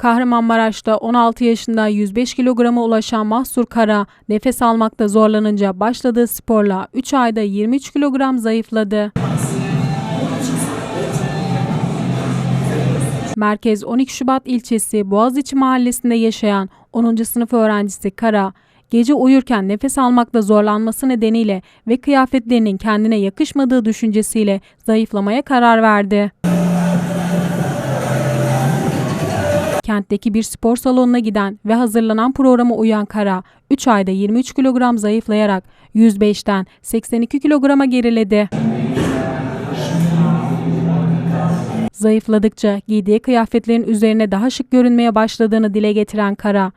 Kahramanmaraş'ta 16 yaşında 105 kilograma ulaşan Mahsur Kara nefes almakta zorlanınca başladığı sporla 3 ayda 23 kilogram zayıfladı. Merkez 12 Şubat ilçesi Boğaziçi mahallesinde yaşayan 10. sınıf öğrencisi Kara, gece uyurken nefes almakta zorlanması nedeniyle ve kıyafetlerinin kendine yakışmadığı düşüncesiyle zayıflamaya karar verdi. Kentteki bir spor salonuna giden ve hazırlanan programa uyan Kara, 3 ayda 23 kilogram zayıflayarak 105'ten 82 kilograma geriledi. Zayıfladıkça giydiği kıyafetlerin üzerine daha şık görünmeye başladığını dile getiren Kara,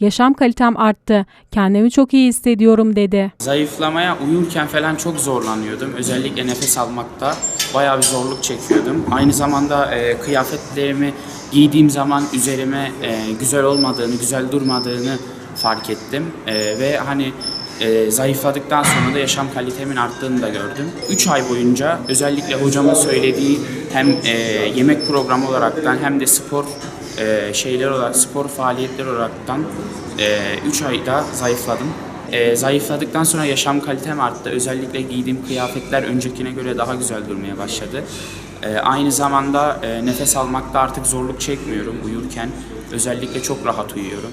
"Yaşam kalitem arttı, kendimi çok iyi hissediyorum." dedi. Zayıflamaya uyurken falan çok zorlanıyordum. Özellikle nefes almakta bayağı bir zorluk çekiyordum. Aynı zamanda e, kıyafetlerimi giydiğim zaman üzerime e, güzel olmadığını, güzel durmadığını fark ettim. E, ve hani e, zayıfladıktan sonra da yaşam kalitemin arttığını da gördüm. 3 ay boyunca özellikle hocamın söylediği hem e, yemek programı olaraktan hem de spor e, şeyler olarak, spor faaliyetleri olaraktan 3 ayda zayıfladım. E, zayıfladıktan sonra yaşam kalitem arttı. Özellikle giydiğim kıyafetler öncekine göre daha güzel durmaya başladı. E, aynı zamanda e, nefes almakta artık zorluk çekmiyorum uyurken. Özellikle çok rahat uyuyorum.